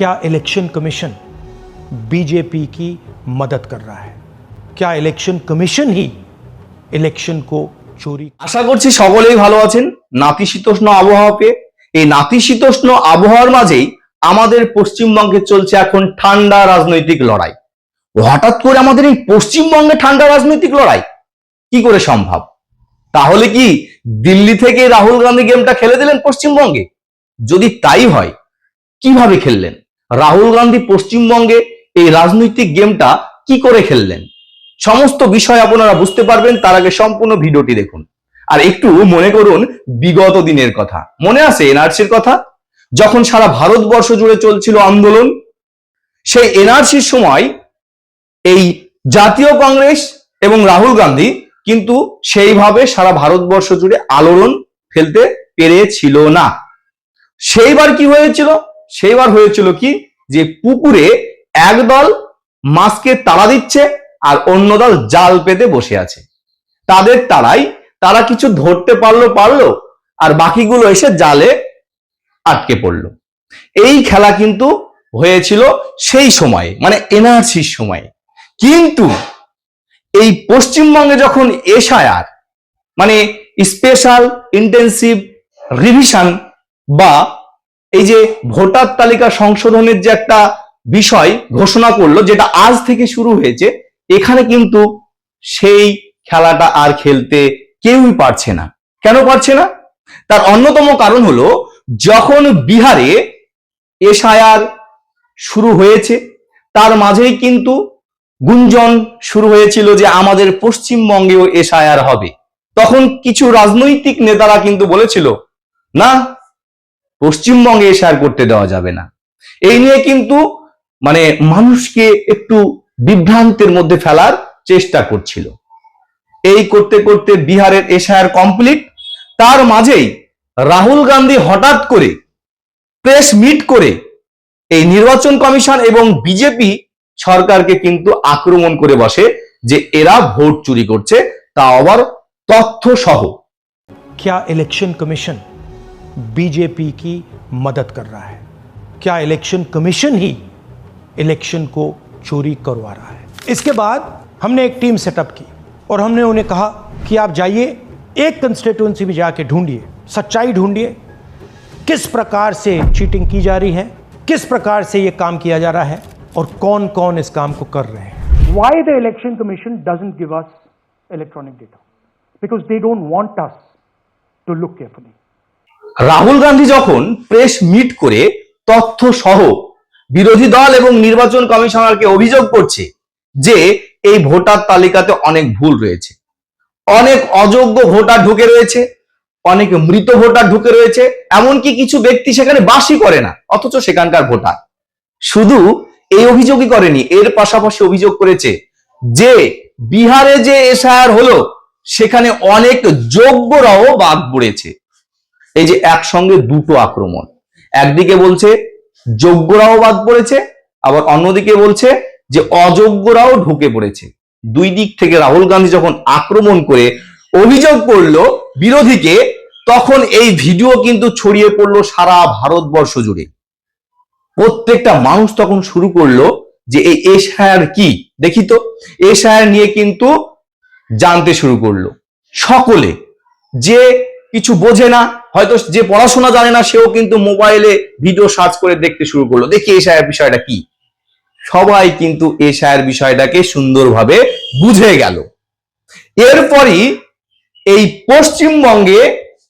क्या election commission BJP की मदद कर रहा है क्या इलेक्शन कमीशन ही इलेक्शन को चोरी আশা করছি সকলেই ভালো আছেন নাতিশীতোষ্ণ আবহাওয়া পেয়ে এই নাতিশীতোষ্ণ আবহাওয়ার মাঝেই আমাদের পশ্চিমবঙ্গে চলছে এখন ঠান্ডা রাজনৈতিক লড়াই হঠাৎ করে আমাদের এই পশ্চিমবঙ্গে ঠান্ডা রাজনৈতিক লড়াই কি করে সম্ভব তাহলে কি দিল্লি থেকে রাহুল গান্ধী গেমটা খেলে দিলেন পশ্চিমবঙ্গে যদি তাই হয় কিভাবে খেললেন রাহুল গান্ধী পশ্চিমবঙ্গে এই রাজনৈতিক গেমটা কি করে খেললেন? সমস্ত বিষয় আপনারা বুঝতে পারবেন, তার আগে সম্পূর্ণ ভিডিওটি দেখুন। আর একটু মনে করুন, বিগত দিনের কথা। মনে আছে এনআরসির কথা? যখন সারা ভারতবর্ষ জুড়ে চলছিল আন্দোলন, সেই এনআরসির সময় এই জাতীয় কংগ্রেস এবং রাহুল গান্ধী কিন্তু সেইভাবে সারা ভারতবর্ষ জুড়ে আলোড়ন ফেলতে পেরেছিল না। সেইবার কি হয়েছিল? সেইবার হয়েছিল কি? যে পুকুরে একদল মাছকে তাড়া দিচ্ছে আর অন্য দল জাল পেতে বসে আছে। তাদের তাড়াই তারা কিছু ধরতে পারল পারল আর বাকিগুলো এসে জালে আটকে পড়ল। এই খেলা কিন্তু হয়েছিল সেই সময়ে মানে এনআরসির সময়ে। কিন্তু এই পশ্চিমবঙ্গে যখন এসআইআর মানে স্পেশাল ইন্টেন্সিভ রিভিশন বা এই যে ভোটার তালিকা সংশোধনের যে একটা বিষয় ঘোষণা করল, যেটা আজ থেকে শুরু হয়েছে, এখানে কিন্তু সেই খেলাটা আর খেলতে কেউই পারছে না। কেন পারছে না? তার অন্যতম কারণ হলো, যখন বিহারে এসআইআর শুরু হয়েছে, তার মাঝেই কিন্তু গুঞ্জন শুরু হয়েছিল যে আমাদের পশ্চিমবঙ্গেও এসআইআর হবে। তখন কিছু রাজনৈতিক নেতারা কিন্তু বলেছিল, না পশ্চিমবঙ্গে এসআইআর করতে দেওয়া যাবে না এই নিয়ে কিন্তু মানে মানুষকে একটু বিভ্রান্তের মধ্যে ফেলার চেষ্টা করছিল এই করতে করতে বিহারের এশায়ার কমপ্লিট তার মাঝেই রাহুল গান্ধী হঠাৎ করে প্রেস মিট করে এই নির্বাচন কমিশন এবং বিজেপি সরকারকে কিন্তু আক্রমণ করে বসে যে এরা ভোট চুরি করছে তা আবার তথ্য সহ क्या इलेक्शन कमीशन बीजेपी की मदद कर रहा है। क्या इलेक्शन कमीशन ही इलेक्शन को चोरी करवा रहा है? इसके बाद हमने एक टीम सेटअप की और हमने उन्हें कहा कि आप जाइए, एक कंस्टिट्यूंसी में जाके ढूंढिए, सच्चाई ढूंढिए। किस प्रकार से चीटिंग की जा रही है? किस प्रकार से ये काम किया जा रहा है? और कौन कौन इस काम को कर रहे हैं? Why the election commission doesn't give us electronic data? Because they don't want us to look carefully. Rahul Gandhi যখন প্রেস মিট করে তথ্য সহ বিরোধী দল এবং নির্বাচন কমিশনারকে অভিযোগ করছে যে এই ভোটার তালিকাতে অনেক ভুল রয়েছে। অনেক অযোগ্য ভোটার ঢুকে রয়েছে, অনেক মৃত ভোটার ঢুকে রয়েছে, এমনকি কিছু ব্যক্তি সেখানে বাসই করে না, অথচ সেখানকার ভোটার। শুধু এই অভিযোগই করেনি, এর পাশাপাশি অভিযোগ করেছে যে বিহারে যে এসআইআর হলো, সেখানে অনেক যোগ্যরাও বাদ পড়েছে। এই যে একসঙ্গে দুটো আক্রমণ। একদিকে বলছে যোগ্যরাও বাদ পড়েছে, আবার অন্যদিকে বলছে যে অযোগ্যরাও ঢুকে পড়েছে। দুই দিক থেকে রাহুল গান্ধী যখন আক্রমণ করে অভিযোগ করল বিরোধীকে, তখন এই ভিডিও কিন্তু ছড়িয়ে পড়ল সারা ভারতবর্ষ জুড়ে। প্রত্যেকটা মানুষ তখন শুরু করল যে এই এশায়ার কি? দেখি তো এশায়ার নিয়ে কিন্তু জানতে শুরু করল। সকলে যে কিছু বোঝে না হয়তো যে পড়াশোনা জানে না, সেও কিন্তু মোবাইলে ভিডিও সার্চ করে দেখতে শুরু করল। দেখি এশায়ার বিষয়টা কি? সবাই কিন্তু এশায়ার বিষয়টাকে সুন্দরভাবে বুঝে গেল। এরপরই এই পশ্চিমবঙ্গে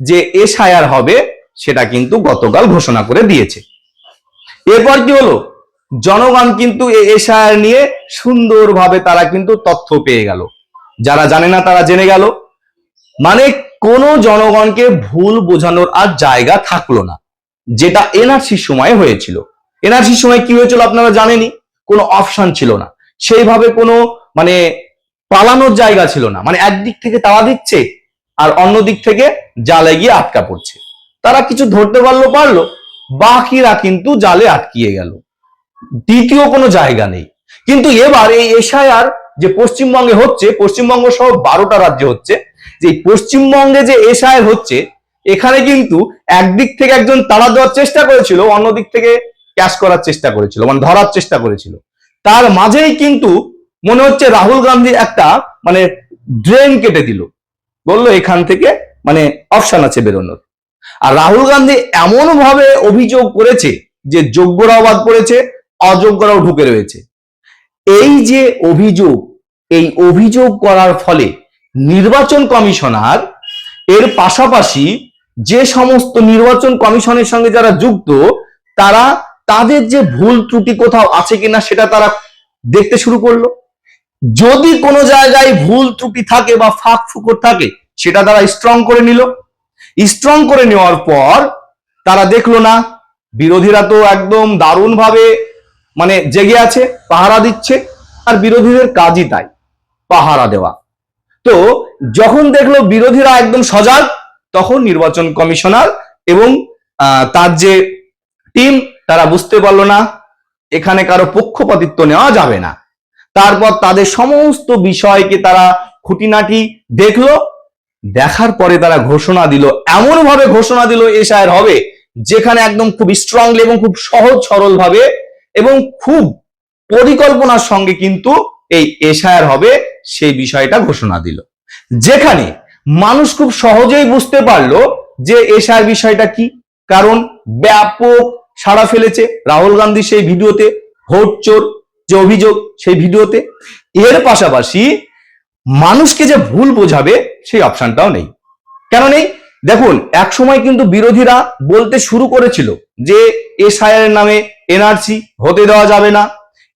যে এশায়ার হবে, সেটা কিন্তু গতকাল ঘোষণা করে দিয়েছে। এরপর কি হলো? জনগণ কিন্তু এই এশায়ার নিয়ে সুন্দরভাবে তারা কিন্তু তথ্য পেয়ে গেল। যারা জানে না তারা জেনে গেল। মানে কোনো জনগণকে ভুল বোঝানোর আর জায়গা থাকল না, যেটা এনআরসির সময় হয়েছিল। এনআরসির সময় কি হয়েছিল আপনারা জানেনই? কোনো অপশন ছিল না। সেইভাবে কোনো মানে পালানোর জায়গা ছিল না। মানে একদিক থেকে তাড়া দিচ্ছে আর অন্য দিক থেকে জালে গিয়ে আটকা পড়ছে। তারা কিছু ধরতে পারল পারল। বাকিরা কিন্তু জালে আটকিয়ে গেল। দ্বিতীয় কোনো জায়গা নেই। কিন্তু এবার এই এশায়ার যে পশ্চিমবঙ্গে হচ্ছে, পশ্চিমবঙ্গ সহ বারোটা রাজ্যে হচ্ছে যে পশ্চিমবঙ্গে যে এশায়ার হচ্ছে, এখানে কিন্তু একদিক থেকে একজন তাড়া দেওয়ার চেষ্টা করেছিল, অন্যদিক থেকে ক্যাশ করার চেষ্টা করেছিল মানে ধরার চেষ্টা করেছিল। তার মাঝেই কিন্তু মনে হচ্ছে রাহুল গান্ধী একটা মানে ড্রেন কেটে দিল। বলল, এখান থেকে মানে অপশন আছে বেরোনোর। আর রাহুল গান্ধী এমন ভাবে অভিযোগ করেছে যে যোগ্যরাও বাদ পড়েছে, অযোগ্যরাও ঢুকে রয়েছে। এই যে অভিযোগ, এই অভিযোগ করার ফলে নির্বাচন কমিশনার, এর পাশাপাশি যে সমস্ত নির্বাচন কমিশনের সঙ্গে যারা যুক্ত, তারা তাদের যে ভুল ত্রুটি কোথাও আছে কিনা সেটা তারা দেখতে শুরু করল। যদি কোনো জায়গায় ভুল ত্রুটি থাকে বা ফাঁক ফুকর থাকে, সেটা তারা স্ট্রং করে নিল। স্ট্রং করে নেওয়ার পর তারা দেখল না, বিরোধীরা তো একদম দারুণ ভাবে মানে জেগে আছে, পাহারা দিচ্ছে। আর বিরোধীদের কাজই তাই, পাহারা দেওয়া। তো যখন দেখল বিরোধীরা একদম সজাগ, তখন নির্বাচন কমিশনার এবং তার যে টিম, তারা বুঝতে পারল না, এখানে কারও পক্ষপাতিত্ব নেওয়া যাবে না। তারপর তাদের সমস্ত বিষয়কে তারা খুঁটিনাটি দেখল, দেখার পরে তারা ঘোষণা দিল এমন ভাবে ঘোষণা দিল এশায়ের হবে, যেখানে একদম খুব স্ট্রংলি এবং খুব সহজ সরল ভাবে এবং খুব পরিকল্পনার সঙ্গে কিন্তু এই এশায়ার হবে সেই বিষয়টা ঘোষণা দিল। যেখানে মানুষ খুব সহজেই বুঝতে পারল যে এশায়ার বিষয়টা কি, কারণ ব্যাপক সাড়া ফেলেছে রাহুল গান্ধী সেই ভিডিওতে, ভোট চোর যে অভিযোগ সেই ভিডিওতে। এর পাশাপাশি মানুষকে যে ভুল বোঝাবে সেই অপশনটাও নেই। কেন নেই? দেখুন এক সময় কিন্তু বিরোধীরা বলতে শুরু করেছিল যে এসআইআর নামে এনআরসি হতে দেওয়া যাবে না।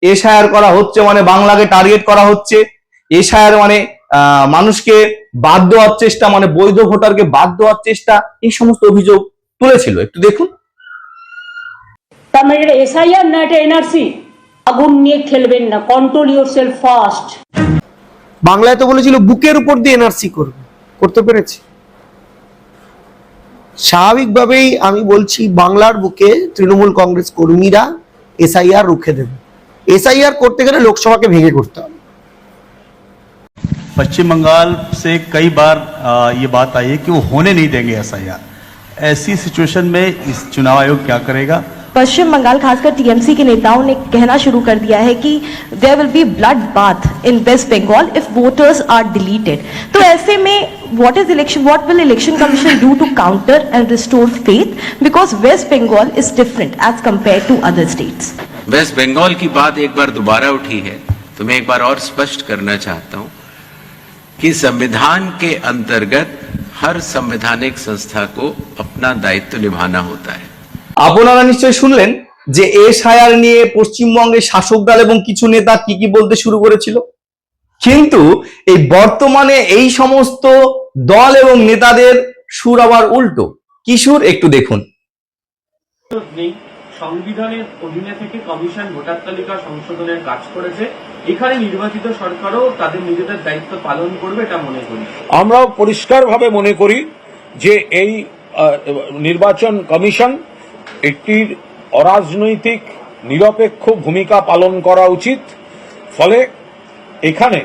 এসআইআর করা হচ্ছে মানে বাংলাকে টার্গেট করা হচ্ছে। এসআইআর মানে আহ, মানুষকে বাদ দেওয়ার চেষ্টা মানে বৈধ ভোটারকে বাদ দেওয়ার চেষ্টা এই সমস্ত অভিযোগ তুলেছিল। একটু দেখুন। তার মানে এটা এসআইআর না এটা এনআরসি? আগুন নিয়ে খেলবেন না কন্ট্রোল ইউর সেলফ ফার্স্ট বাংলায় তো বলেছিল বুকের উপর দিয়ে এনআরসি করবে। করতে পেরেছে। স্বাভাবিকভাবেই আমি বলছি বাংলার বুকে তৃণমূল কংগ্রেস কর্মীরা এসআইআর রুখে দেবে। এসআইআর করতে গেলে লোকসভাকে ভেঙে করতে হবে। पश्चिम बंगाल से कई बार आ, ये बात आई है कि वो होने नहीं देंगे ऐसा ऐसी सिचुएशन में इस चुनाव आयोग क्या करेगा? पश्चिम बंगाल खासकर टीएमसी के नेताओं ने कहना शुरू कर दिया है कि there will be blood bath in West Bengal if voters are deleted तो ऐसे में what is election what will election commission do to counter and restore faith because West Bengal is different as compare to other states West Bengal की बात एक बार दोबारा उठी है तो मैं एक बार और स्पष्ट करना चाहता हूँ। कि संविधान के अंतर्गत हर संवैधानिक संस्था को अपना दायित्व निभाना होता है আপনারা নিশ্চয়ই শুনলেন যে এসআইআর নিয়ে পশ্চিমবঙ্গের শাসক দল এবং কিছু নেতা কি কি বলতে শুরু করেছিল কিন্তু এই বর্তমানে এই সমস্ত দল এবং নেতাদের সুর আবার উল্টো কি সুর একটু দেখুন নেই সংবিধানের অধীনে থেকে কমিশন ভোটার তালিকা সংশোধনের কাজ করেছে। এখানে নির্বাচিত সরকারও তাদের নিজেদের দায়িত্ব পালন করবে এটা মনে করি। আমরাও পরিষ্কারভাবে মনে করি যে এই নির্বাচন কমিশন একটি অরাজনৈতিক, নিরপেক্ষ ভূমিকা পালন করা উচিত। ফলে এখানে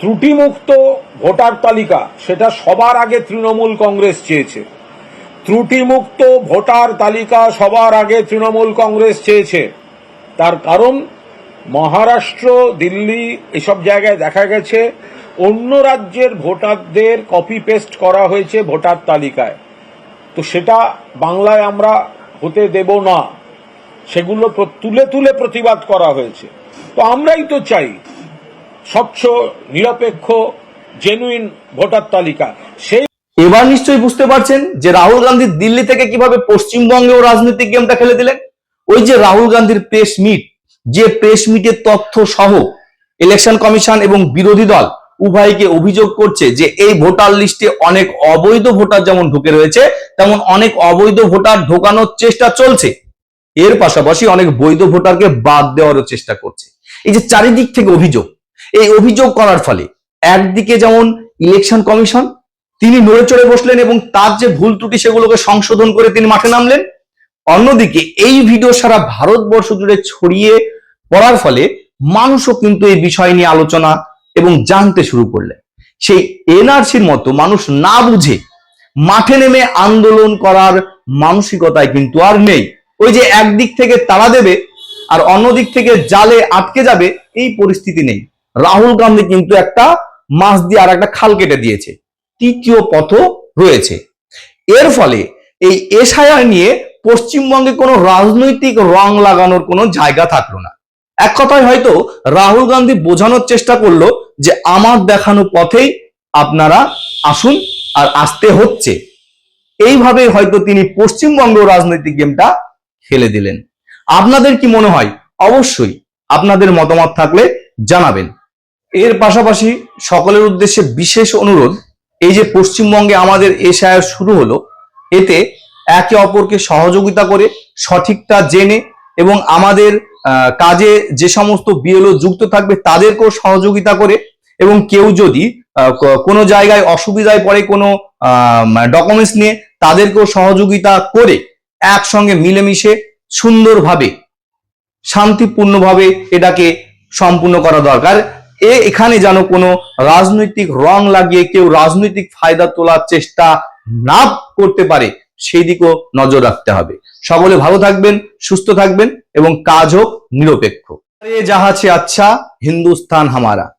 ত্রুটিমুক্ত ভোটার তালিকা, সেটা সবার আগে তৃণমূল কংগ্রেস চেয়েছে। ত্রুটিমুক্ত ভোটার তালিকা সবার আগে তৃণমূল কংগ্রেস চেয়েছে। তার কারণ, মহারাষ্ট্র, দিল্লি এসব জায়গায় দেখা গেছে, অন্য রাজ্যের ভোটারদের কপি পেস্ট করা হয়েছে ভোটার তালিকায়। তো সেটা বাংলায় আমরা হতে দেব না। সেগুলো তুলে তুলে প্রতিবাদ করা হয়েছে। তো আমরাই তো চাই স্বচ্ছ, নিরপেক্ষ জেনুইন ভোটার তালিকা। সেই এবার নিশ্চয়ই বুঝতে পারছেন যে রাহুল গান্ধী দিল্লি থেকে কীভাবে পশ্চিমবঙ্গেও রাজনৈতিক গেমটা খেলে দিলেন? ওই যে রাহুল গান্ধীর প্রেস মিট যে প্রেস মিটের তথ্য সহ ইলেকশন কমিশন এবং বিরোধী দল উভয়কে অভিযোগ করছে যে এই ভোটার লিস্টে অনেক অবৈধ ভোটার যেমন ঢুকে রয়েছে, তেমন অনেক অবৈধ ভোটার ঢোকানোর চেষ্টা চলছে। এর পাশাপাশি অনেক বৈধ ভোটারকে বাদ দেওয়ারও চেষ্টা করছে। এই যে চারিদিক থেকে অভিযোগ, এই অভিযোগ করার ফলে একদিকে যেমন ইলেকশন কমিশন তিনি নড়ে চড়ে বসলেন এবং তার যে ভুল ত্রুটি সেগুলোকে সংশোধন করে তিনি মাঠে নামলেন। অন্যদিকে এই ভিডিও সারা ভারতবর্ষ জুড়ে ছড়িয়ে পড়ার ফলে মানুষও কিন্তু এই বিষয় নিয়ে আলোচনা এবং জানতে শুরু করলেন। সেই এনআরসির মতো মানুষ না বুঝে মাঠে নেমে আন্দোলন করার মানসিকতায় কিন্তু আর নেই। ওই যে একদিক থেকে তাড়া দেবে আর অন্যদিক থেকে জালে আটকে যাবে, এই পরিস্থিতি নেই। রাহুল গান্ধী কিন্তু একটা মাছ দিয়ে আর একটা খাল কেটে দিয়েছে। তৃতীয় পথ রয়েছে। এর ফলে এই এসআইআর নিয়ে পশ্চিমবঙ্গে কোনো রাজনৈতিক রং লাগানোর কোনো জায়গা থাকল না। এক কথায় হয়তো রাহুল গান্ধী বোঝানোর চেষ্টা করল যে আমার দেখানো পথেই আপনারা আসুন আর আসতে হচ্ছে। এইভাবে হয়তো তিনি পশ্চিমবঙ্গ রাজনৈতিক গেমটা খেলে দিলেন। আপনাদের কি মনে হয়? অবশ্যই আপনাদের মতামত থাকলে জানাবেন। এর পাশাপাশি সকলের উদ্দেশ্যে বিশেষ অনুরোধ এই যে পশ্চিমবঙ্গে আমাদের এশায়ার শুরু হলো, এতে একে অপরকে সহযোগিতা করে, সঠিকটা জেনে এবং আমাদের কাজে যে সমস্ত বিএলও যুক্ত থাকবে তাদেরকেও সহযোগিতা করে এবং কেউ যদি কোনো জায়গায় অসুবিধায় পড়ে কোনো ডকুমেন্টস নিয়ে তাদেরকেও সহযোগিতা করে একসঙ্গে মিলেমিশে সুন্দরভাবে, শান্তিপূর্ণভাবে এটাকে সম্পূর্ণ করা দরকার। এ এখানে যেন কোনো রাজনৈতিক রং লাগিয়ে কেউ রাজনৈতিক ফায়দা তোলার চেষ্টা না করতে পারে, সেই দিকেও নজর রাখতে হবে। সকলে ভালো থাকবেন, সুস্থ থাকবেন এবং কাজ হোক, নিরপেক্ষ। যাহা আছে আচ্ছা হিন্দুস্তান হামারা।